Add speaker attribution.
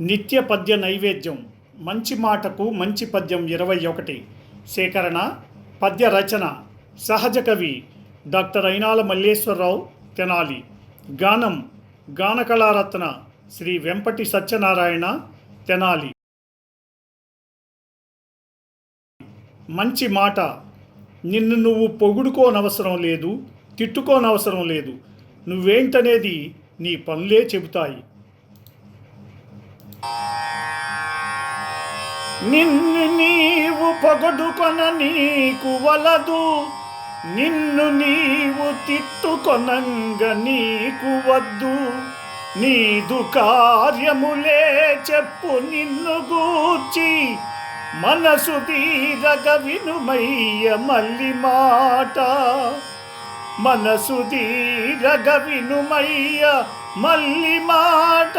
Speaker 1: నిత్య పద్య నైవేద్యం. మంచి మాటకు మంచి పద్యం ఇరవై ఒకటి. సేకరణ పద్య రచన సహజ కవి డాక్టర్ అయినాల మల్లేశ్వరరావు తెనాలి. గానం గానకళారత్న శ్రీ వెంపటి సత్యనారాయణ తెనాలి. మంచి మాట. నిన్ను నువ్వు పొగుడుకోనవసరం లేదు తిట్టుకోనవసరం లేదు. నువ్వేంటనేది నీ పనులే చెబుతాయి. నిన్ను నీవు పొగడుకొన నీకు వలదు. నిన్ను నీవు తిట్టుకొనంగ నీకు వద్దు. నీదు కార్యములే చెప్పు నిన్ను గూర్చి. మనసు తీరగ వినుమయ్య మల్లి మాట. మనసు తీరగ వినుమయ్య మల్లి మాట.